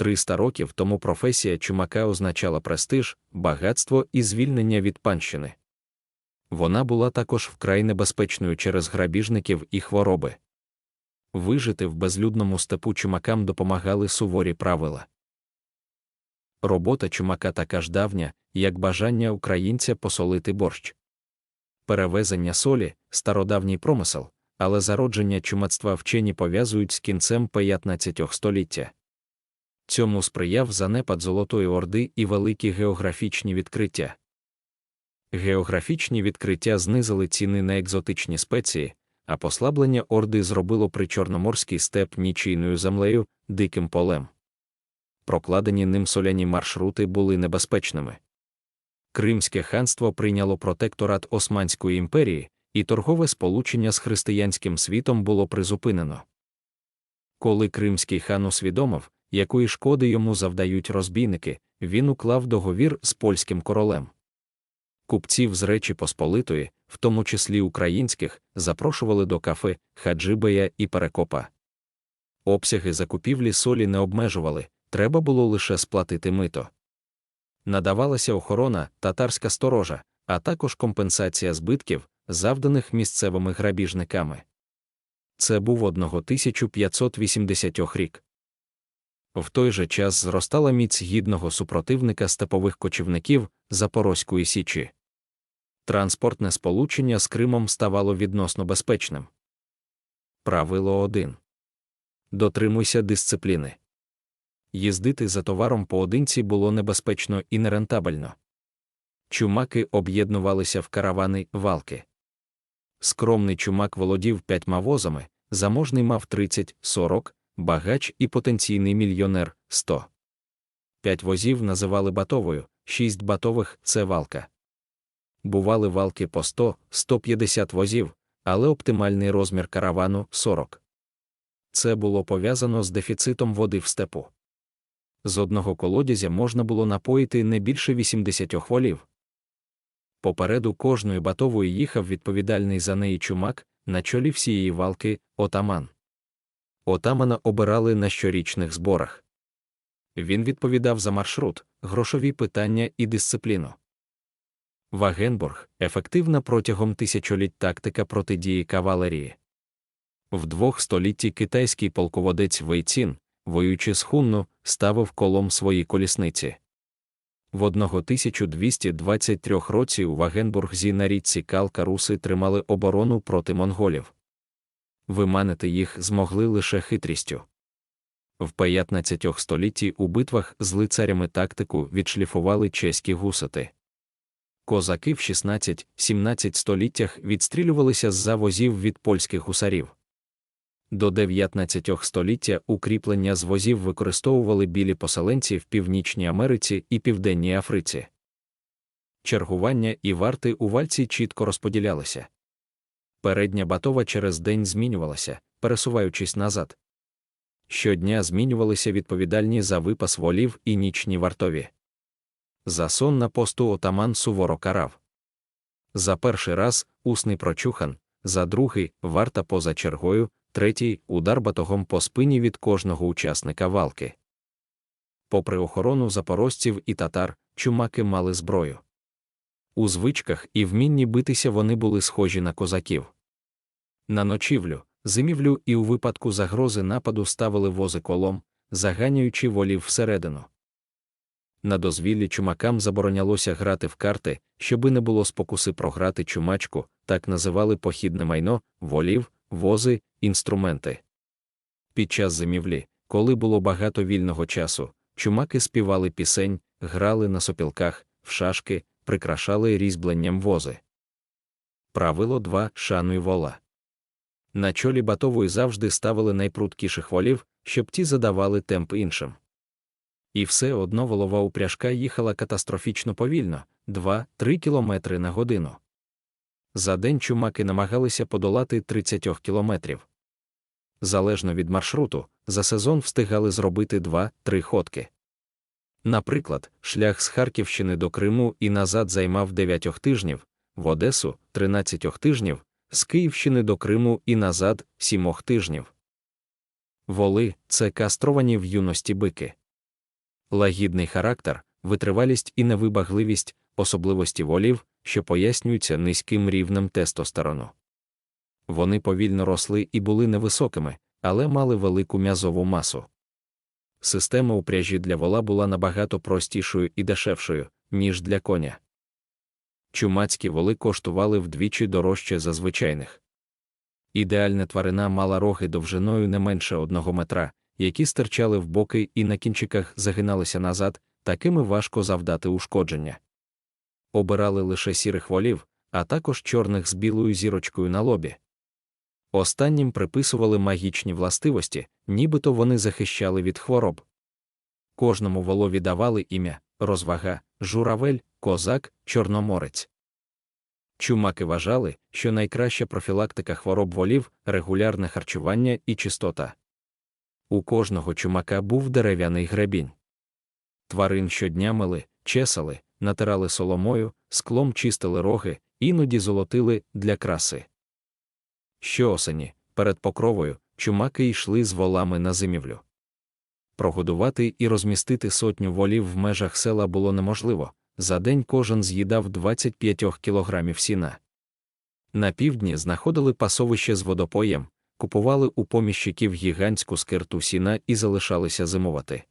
300 років тому професія чумака означала престиж, багатство і звільнення від панщини. Вона була також вкрай небезпечною через грабіжників і хвороби. Вижити в безлюдному степу чумакам допомагали суворі правила. Робота чумака така ж давня, як бажання українця посолити борщ. Перевезення солі стародавній промисел, але зародження чумацтва вчені пов'язують з кінцем 15 століття. Цьому сприяв занепад Золотої Орди і великі географічні відкриття. Географічні відкриття знизили ціни на екзотичні спеції, а послаблення Орди зробило причорноморський степ нічийною землею, диким полем. Прокладені ним соляні маршрути були небезпечними. Кримське ханство прийняло протекторат Османської імперії, і торгове сполучення з християнським світом було призупинено. Коли кримський хан усвідомив, якої шкоди йому завдають розбійники, він уклав договір з польським королем. Купців з Речі Посполитої, в тому числі українських, запрошували до кафе, хаджибея і перекопа. Обсяги закупівлі солі не обмежували, треба було лише сплатити мито. Надавалася охорона, татарська сторожа, а також компенсація збитків, завданих місцевими грабіжниками. Це був 1580 рік. В той же час зростала міць гідного супротивника степових кочівників Запорозької Січі. Транспортне сполучення з Кримом ставало відносно безпечним. Правило 1. Дотримуйся дисципліни. Їздити за товаром поодинці було небезпечно і нерентабельно. Чумаки об'єднувалися в каравани валки. Скромний чумак володів п'ятьма возами, заможний мав 30-40, багач і потенційний мільйонер 100. П'ять возів називали батовою, шість батових це валка. Бували валки по 100-150 возів, але оптимальний розмір каравану 40. Це було пов'язано з дефіцитом води в степу. З одного колодязя можна було напоїти не більше 80 волів. Попереду кожної батової їхав відповідальний за неї чумак, на чолі всієї валки отаман. Отамана обирали на щорічних зборах. Він відповідав за маршрут, грошові питання і дисципліну. Вагенбург ефективна протягом тисячоліть тактика протидії кавалерії. В двох столітті китайський полководець Вейцін, воюючи з хунну, ставив колом свої колісниці. В 1223 році у Вагенбургзі на річці Калка руси тримали оборону проти монголів. Виманити їх змогли лише хитрістю. В 15 столітті у битвах з лицарями тактику відшліфували чеські гусати. Козаки в 16-17 століттях відстрілювалися з за возів від польських гусарів. До 19 століття укріплення з возів використовували білі поселенці в Північній Америці і Південній Африці. Чергування і варти у вальці чітко розподілялися. Передня батова через день змінювалася, пересуваючись назад. Щодня змінювалися відповідальні за випас волів і нічні вартові. За сон на посту отаман суворо карав. За перший раз усний прочухан, за другий варта поза чергою, третій удар батогом по спині від кожного учасника валки. Попри охорону запорожців і татар, чумаки мали зброю. У звичках і вмінні битися вони були схожі на козаків. На ночівлю, зимівлю і у випадку загрози нападу ставили вози колом, заганяючи волів всередину. На дозвіллі чумакам заборонялося грати в карти, щоби не було спокуси програти чумачку, так називали похідне майно, волів, вози, інструменти. Під час зимівлі, коли було багато вільного часу, чумаки співали пісень, грали на сопілках, в шашки, прикрашали різьбленням вози. Правило 2. Шануй вола. На чолі батової завжди ставили найпруткіших волів, щоб ті задавали темп іншим. І все одно волова упряжка їхала катастрофічно повільно 2-3 км на годину. За день чумаки намагалися подолати 30 кілометрів. Залежно від маршруту, за сезон встигали зробити 2-3 ходки. Наприклад, шлях з Харківщини до Криму і назад займав 9 тижнів, в Одесу 13 тижнів, з Київщини до Криму і назад 7 тижнів. Воли це кастровані в юності бики. лагідний характер, витривалість і невибагливість, особливості волів, що пояснюються низьким рівнем тестостерону. Вони повільно росли і були невисокими, але мали велику м'язову масу. Система упряжі для вола була набагато простішою і дешевшою, ніж для коня. Чумацькі воли коштували вдвічі дорожче за звичайних. Ідеальна тварина мала роги довжиною не менше одного метра, які стирчали в боки і на кінчиках загиналися назад, такими важко завдати ушкодження. Обирали лише сірих волів, а також чорних з білою зірочкою на лобі. Останнім приписували магічні властивості, нібито вони захищали від хвороб. Кожному волові давали ім'я, розвага, журавель, козак, чорноморець. Чумаки вважали, що найкраща профілактика хвороб волів регулярне харчування і чистота. У кожного чумака був дерев'яний гребінь. Тварин щодня мили, чесали, натирали соломою, склом чистили роги, іноді золотили для краси. Щоосені, перед покровою, чумаки йшли з волами на зимівлю. Прогодувати і розмістити сотню волів в межах села було неможливо за день кожен з'їдав 25 кілограмів сіна. На півдні знаходили пасовище з водопоєм, купували у поміщиків гігантську скирту сіна і залишалися зимувати.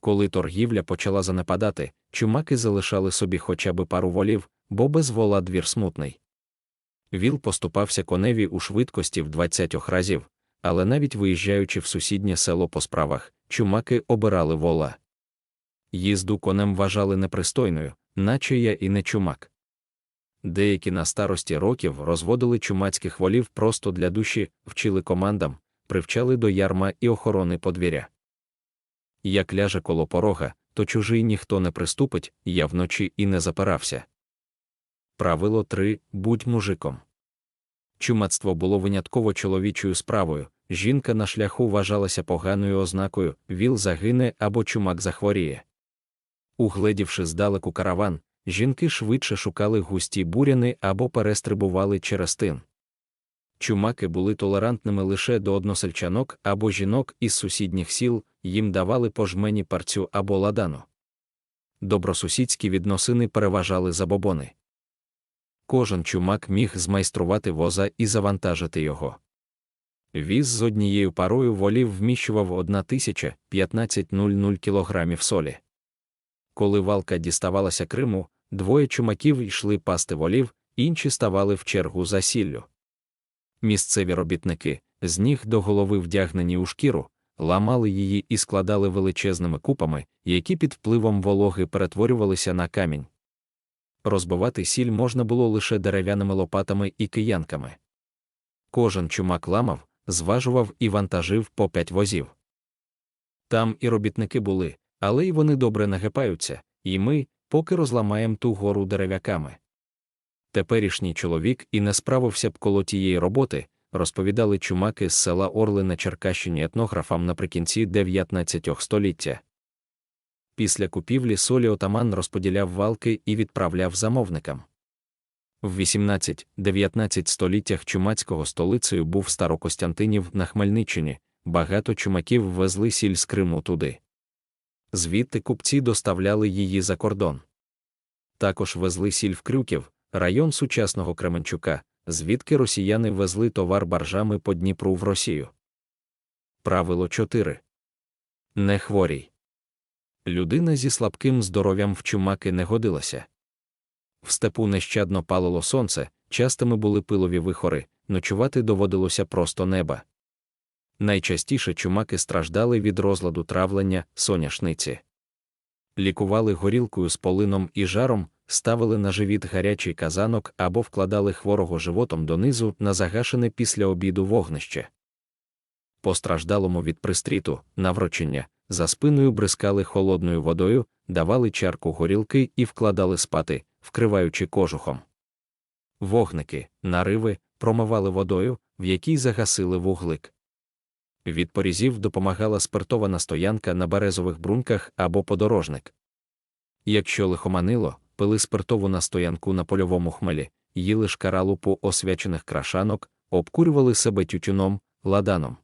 Коли торгівля почала занепадати, чумаки залишали собі хоча б пару волів, бо без вола двір смутний. Віл поступався коневі у швидкості в 20 разів, але навіть виїжджаючи в сусіднє село по справах, чумаки обирали вола. Їзду конем вважали непристойною, наче я і не чумак. Деякі на старості років розводили чумацьких волів просто для душі, вчили командам, привчали до ярма і охорони подвір'я. Як ляже коло порога, то чужий ніхто не приступить, я вночі і не запирався. Правило 3. будь мужиком. Чумацтво було винятково чоловічою справою, жінка на шляху вважалася поганою ознакою, віл загине або чумак захворіє. Угледівши здалеку караван, жінки швидше шукали густі буряни або перестрибували через тин. Чумаки були толерантними лише до односельчанок або жінок із сусідніх сіл, їм давали пожмені парцю або ладану. Добросусідські відносини переважали забобони. Кожен чумак міг змайструвати воза і завантажити його. Віз з однією парою волів вміщував 1015 кілограмів солі. Коли валка діставалася Криму, двоє чумаків йшли пасти волів, інші ставали в чергу за сіллю. Місцеві робітники, з ніг до голови вдягнені у шкіру, ламали її і складали величезними купами, які під впливом вологи перетворювалися на камінь. Розбивати сіль можна було лише дерев'яними лопатами і киянками. Кожен чумак ламав, зважував і вантажив по п'ять возів. Там і робітники були, але й вони добре нагипаються, і ми, поки розламаємо ту гору дерев'яками. Теперішній чоловік і не справився б коло тієї роботи, розповідали чумаки з села Орли на Черкащині етнографам наприкінці 19 століття. Після купівлі солі отаман розподіляв валки і відправляв замовникам. В 18-19 століттях чумацького столицею був Старокостянтинів на Хмельниччині, багато чумаків везли сіль з Криму туди звідти купці доставляли її за кордон. Також везли сіль в Крюків, район сучасного Кременчука, звідки росіяни везли товар баржами по Дніпру в Росію. Правило 4. Не хворій. Людина зі слабким здоров'ям в чумаки не годилася. В степу нещадно палило сонце, частими були пилові вихори, ночувати доводилося просто неба. Найчастіше чумаки страждали від розладу травлення, соняшниці. Лікували горілкою з полином і жаром, ставили на живіт гарячий казанок або вкладали хворого животом донизу на загашене після обіду вогнище. Постраждалому від пристріту, наврочення, за спиною бризкали холодною водою, давали чарку горілки і вкладали спати, вкриваючи кожухом. Вогники, нариви, промивали водою, в якій загасили вуглик. Від порізів допомагала спиртована стоянка на березових брунках або подорожник. Якщо лихоманило, пили спиртову настоянку на польовому хмелі, їли шкаралупу освячених крашанок, обкурювали себе тютюном, ладаном.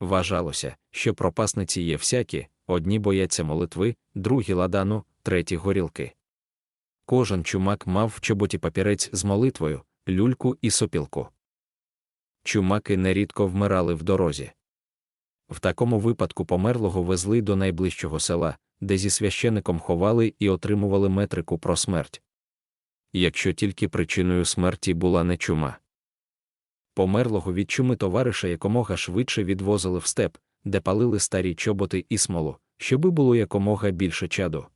Вважалося, що пропасниці є всякі, одні бояться молитви, другі ладану, треті горілки. Кожен чумак мав в чоботі папірець з молитвою, люльку і сопілку. Чумаки нерідко вмирали в дорозі. В такому випадку померлого везли до найближчого села, де зі священиком ховали і отримували метрику про смерть. Якщо тільки причиною смерті була не чума. Померлого від чуми товариша якомога швидше відвозили в степ, де палили старі чоботи і смолу, щоби було якомога більше чаду.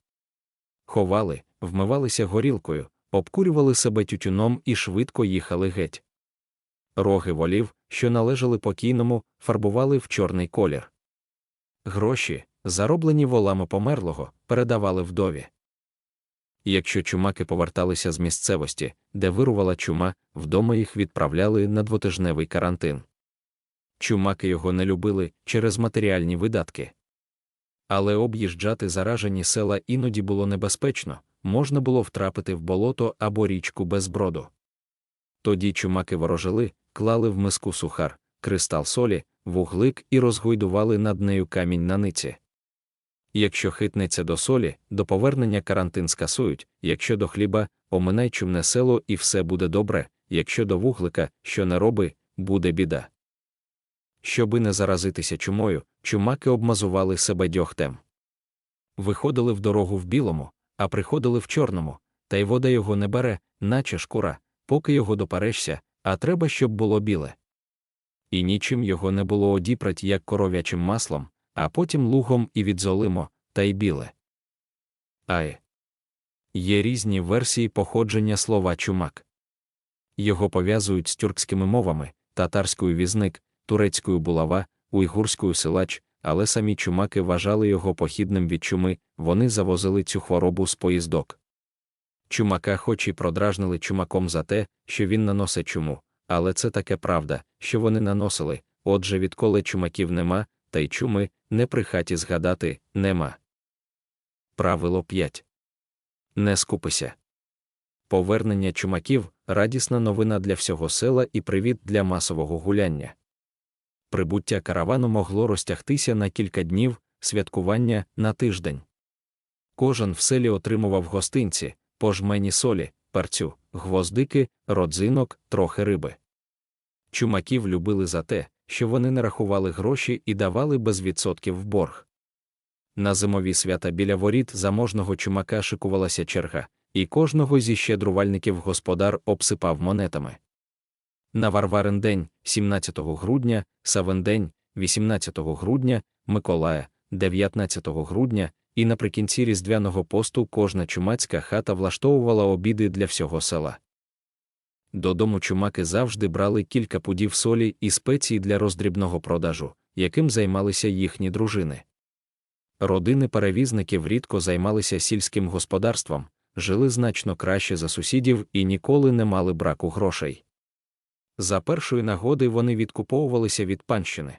Ховали, вмивалися горілкою, обкурювали себе тютюном і швидко їхали геть. Роги волів, що належали покійному, фарбували в чорний колір. Гроші, зароблені волами померлого, передавали вдові. Якщо чумаки поверталися з місцевості, де вирувала чума, вдома їх відправляли на двотижневий карантин. Чумаки його не любили через матеріальні видатки. Але об'їжджати заражені села іноді було небезпечно, можна було втрапити в болото або річку без броду. Тоді чумаки ворожили, клали в миску сухар, кристал солі, вуглик і розгойдували над нею камінь на ниці. Якщо хитнеться до солі, до повернення карантин скасують, якщо до хліба, оминай чумне село і все буде добре, якщо до вуглика, що не роби, буде біда. Щоби не заразитися чумою, чумаки обмазували себе дьогтем. Виходили в дорогу в білому, а приходили в чорному, та й вода його не бере, наче шкура, поки його допарешся, а треба, щоб було біле. І нічим його не було одіпрать, як коров'ячим маслом, а потім лугом і відзолимо, та й біле. Ай. Є різні версії походження слова чумак. Його пов'язують з тюркськими мовами, татарською візник, турецькою булава, уйгурською силач, але самі чумаки вважали його похідним від чуми, вони завозили цю хворобу з поїздок. Чумака хоч і продражнили чумаком за те, що він наносить чуму, але це таке правда, що вони наносили, отже, відколи чумаків нема, та й чуми, не при хаті згадати, нема. Правило 5. Не скупися. Повернення чумаків радісна новина для всього села і привіт для масового гуляння. Прибуття каравану могло розтягтися на кілька днів, святкування на тиждень. Кожен в селі отримував гостинці, по жмені солі, перцю, гвоздики, родзинок, трохи риби. Чумаків любили за те, що вони не рахували гроші і давали без відсотків в борг. На зимові свята біля воріт заможного чумака шикувалася черга, і кожного зі щедрувальників господар обсипав монетами. На Варварин день, 17 грудня, Савендень, 18 грудня, Миколая, 19 грудня, і наприкінці різдвяного посту кожна чумацька хата влаштовувала обіди для всього села. Додому чумаки завжди брали кілька пудів солі і спецій для роздрібного продажу, яким займалися їхні дружини. Родини перевізників рідко займалися сільським господарством, жили значно краще за сусідів і ніколи не мали браку грошей. За першої нагоди вони відкуповувалися від панщини.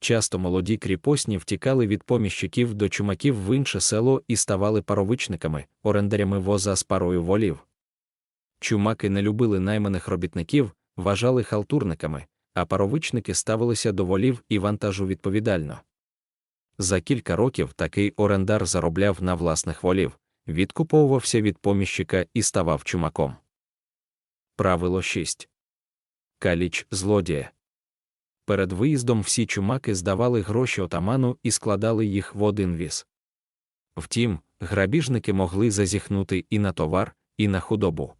Часто молоді кріпосні втікали від поміщиків до чумаків в інше село і ставали паровичниками, орендарями воза з парою волів. Чумаки не любили найманих робітників, вважали халтурниками, а паровичники ставилися до волів і вантажу відповідально. За кілька років такий орендар заробляв на власних волів, відкуповувався від поміщика і ставав чумаком. Правило 6. Каліч злодія. Перед виїздом всі чумаки здавали гроші отаману і складали їх в один віз. Втім, грабіжники могли зазіхнути і на товар, і на худобу.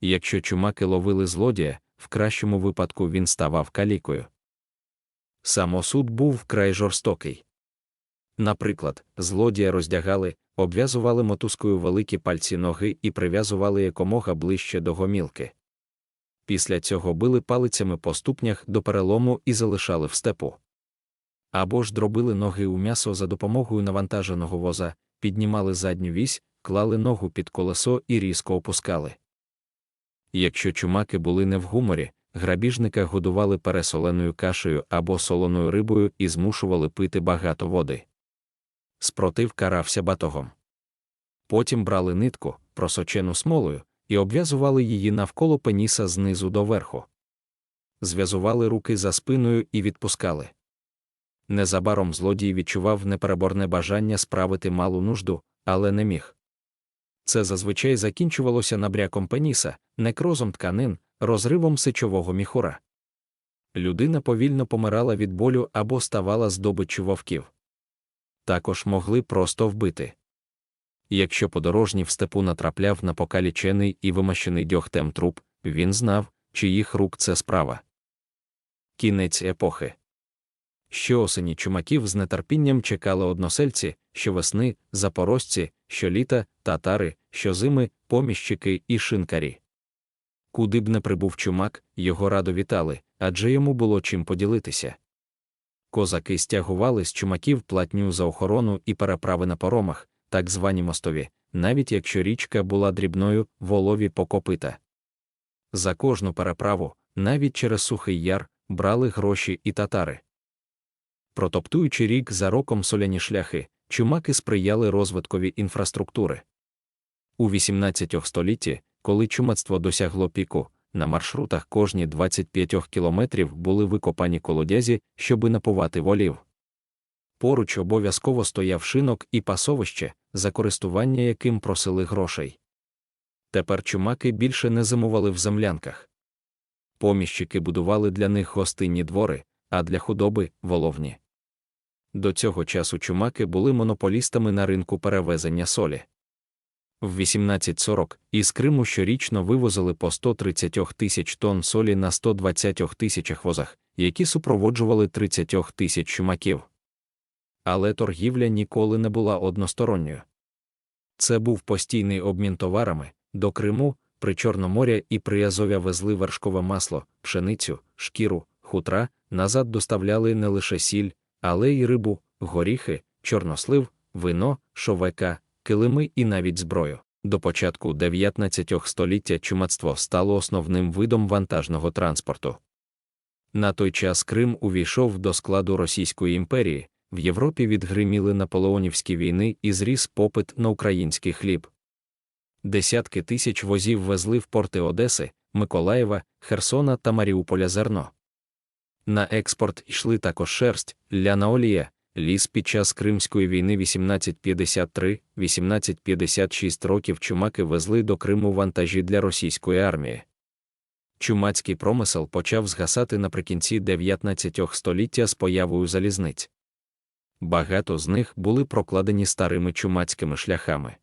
Якщо чумаки ловили злодія, в кращому випадку він ставав калікою. Самосуд був вкрай жорстокий. Наприклад, злодія роздягали, обв'язували мотузкою великі пальці ноги і прив'язували якомога ближче до гомілки. Після цього били палицями по ступнях до перелому і залишали в степу. Або ж дробили ноги у м'ясо за допомогою навантаженого воза, піднімали задню вісь, клали ногу під колесо і різко опускали. Якщо чумаки були не в гуморі, грабіжника годували пересоленою кашею або солоною рибою і змушували пити багато води. Спротив карався батогом. Потім брали нитку, просочену смолою, і обв'язували її навколо пеніса знизу до верху. Зв'язували руки за спиною і відпускали. Незабаром злодій відчував непереборне бажання справити малу нужду, але не міг. Це зазвичай закінчувалося набряком пеніса, некрозом тканин, розривом сичового міхура. Людина повільно помирала від болю або ставала здобиччю вовків. Також могли просто вбити. Якщо подорожній в степу натрапляв на покалічений і вимащений дьогтем труп, він знав, чиїх рук це справа. Кінець епохи. Щоосені чумаків з нетерпінням чекали односельці, щовесни, запорожці, щоліта, татари, щозими, поміщики і шинкарі. Куди б не прибув чумак, його радо вітали, адже йому було чим поділитися. Козаки стягували з чумаків платню за охорону і переправи на поромах, так звані мостові, навіть якщо річка була дрібною, волові покопита. За кожну переправу, навіть через сухий яр, брали гроші і татари. Протоптуючи рік за роком соляні шляхи, чумаки сприяли розвиткові інфраструктури. У 18 столітті, коли чумацтво досягло піку, на маршрутах кожні 25 кілометрів були викопані колодязі, щоби напувати волів. Поруч обов'язково стояв шинок і пасовище, за користування яким просили грошей. Тепер чумаки більше не зимували в землянках. Поміщики будували для них гостинні двори, а для худоби воловні. До цього часу чумаки були монополістами на ринку перевезення солі. В 1840 із Криму щорічно вивозили по 130 тисяч тонн солі на 120 тисячах возах, які супроводжували 30 тисяч чумаків. Але торгівля ніколи не була односторонньою. Це був постійний обмін товарами до Криму, при Чорноморя і при Азов'я везли вершкове масло, пшеницю, шкіру, хутра, назад доставляли не лише сіль, але й рибу, горіхи, чорнослив, вино, шовека, килими і навіть зброю. До початку 19 століття чумацтво стало основним видом вантажного транспорту. На той час Крим увійшов до складу Російської імперії, в Європі відгриміли наполеонівські війни і зріс попит на український хліб. Десятки тисяч возів везли в порти Одеси, Миколаєва, Херсона та Маріуполя зерно. На експорт йшли також шерсть, ляна олія, ліс під час Кримської війни 1853-1856 років чумаки везли до Криму вантажі для російської армії. Чумацький промисел почав згасати наприкінці 19 століття з появою залізниць. Багато з них були прокладені старими чумацькими шляхами.